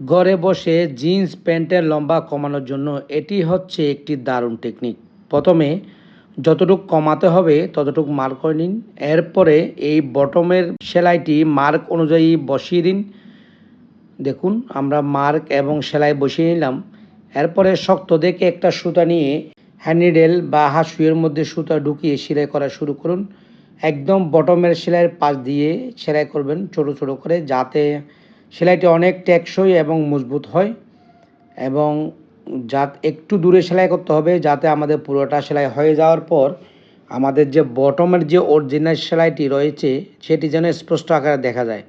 ঘরে বসে জিন্স প্যান্টের লম্বা কমানোর জন্য এটি হচ্ছে একটি দারুণ টেকনিক প্রথমে যতটুকু কমাতে হবে ততটুকু মার্ক করে নিন। এরপরে এই বটমের সেলাইটি মার্ক অনুযায়ী বসিয়ে দিন। দেখুন, আমরা মার্ক এবং সেলাই বসিয়ে নিলাম। এরপরে শক্ত দেখে একটা সুতা নিয়ে হ্যান্ডিডেল বা হাসুয়ের মধ্যে সুতা ঢুকিয়ে সেলাই করা শুরু করুন। একদম বটমের সেলাইয়ের পাশ দিয়ে সেলাই করবেন ছোট ছোট করে যাতে সেলাইটি অনেক টেকসই এবং মজবুত হয় এবং যা একটু দূরে সেলাই করতে হবে যাতে আমাদের পুরোটা সেলাই হয়ে যাওয়ার পর আমাদের যে বটমের যে অরিজিনাল সেলাইটি রয়েছে সেটি যেন স্পষ্ট আকারে দেখা যায়।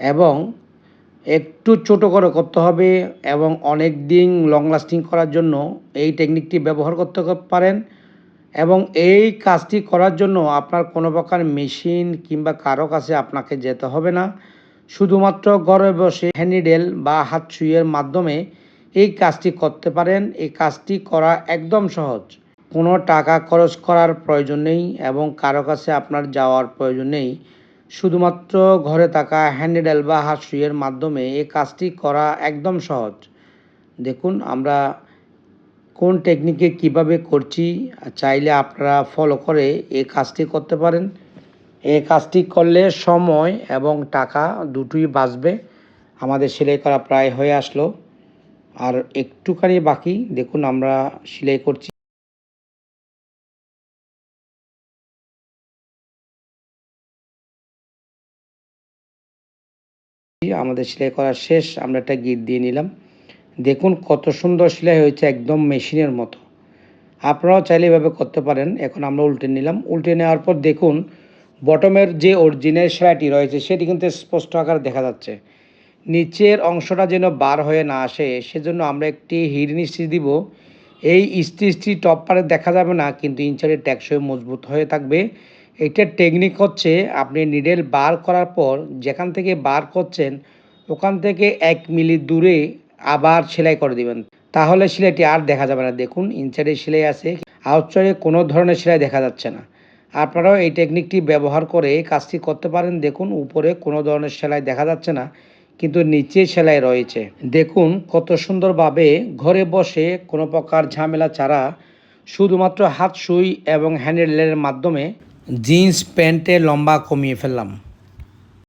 এবং একটু ছোট করে করতে হবে এবং অনেক দিন লং লাস্টিং করার জন্য এই টেকনিকটি ব্যবহার করতে পারেন এবং এই কাজটি করার জন্য আপনার কোনো প্রকার মেশিন কিংবা কারও কাছে আপনাকে যেতে হবে না। শুধুমাত্র ঘরে বসে হ্যান্ডিডেল বা হাত সুইয়ের মাধ্যমে এই কাজটি করতে পারেন, এই কাজটি করা একদম সহজ। কোনো টাকা খরচ করার প্রয়োজন নেই এবং কারও কাছে আপনার যাওয়ার প্রয়োজন নেই। শুধুমাত্র ঘরে থাকা হ্যান্ডেডেল বা হাত সুইয়ের মাধ্যমে এই কাজটি করা একদম সহজ। দেখুন, আমরা কোন টেকনিকে কীভাবে করছি, চাইলে আপনারা ফলো করে এই কাজটি করতে পারেন। এই কাজটি করলে সময় এবং টাকা দুটোই বাঁচবে। আমাদের সেলাই করা প্রায় হয়ে আসলো। আর একটুখানি বাকি, দেখুন আমরা সেলাই করছি। আমাদের সেলাই করা শেষ, আমরা একটা গিট দিয়ে নিলাম। দেখুন কত সুন্দর সেলাই হয়েছে, একদম মেশিনের মতো। আপনারাও চাইলে এভাবে করতে পারেন। এখন আমরা উল্টে নিলাম। উল্টে নেওয়ার পর দেখুন বটমের যে অরিজিনের সেলাইটি রয়েছে, সেটি কিন্তু স্পষ্ট আকারে দেখা যাচ্ছে। নিচের অংশটা যেন বার হয়ে না আসে, সেজন্য আমরা একটি হিডেন স্টিচ দিব। এই স্টিচটি টপ পারে দেখা যাবে না, কিন্তু ইঞ্চারের ট্যাক্সই মজবুত হয়ে থাকবে। এটার টেকনিক হচ্ছে, আপনি নিডেল বার করার পর যেখান থেকে বার করছেন, ওখান থেকে এক মিলি দূরে আবার সেলাই করে দিবেন। তাহলে সেলাইটি আর দেখা যাবে না। দেখুন ইনসাইডে সেলাই আছে। আউটসাইডে কোনো ধরনের সেলাই দেখা যাচ্ছে না। আপনারাও এই টেকনিকটি ব্যবহার করে কাজটি করতে পারেন। দেখুন, উপরে কোনো ধরনের সেলাই দেখা যাচ্ছে না, কিন্তু নিচে সেলাই রয়েছে। দেখুন, কত সুন্দরভাবে ঘরে বসে কোনো প্রকার ঝামেলা ছাড়া শুধুমাত্র হাত, সুই এবং হ্যান্ডেলের মাধ্যমে জিন্স, প্যান্টে লম্বা কমিয়ে ফেললাম।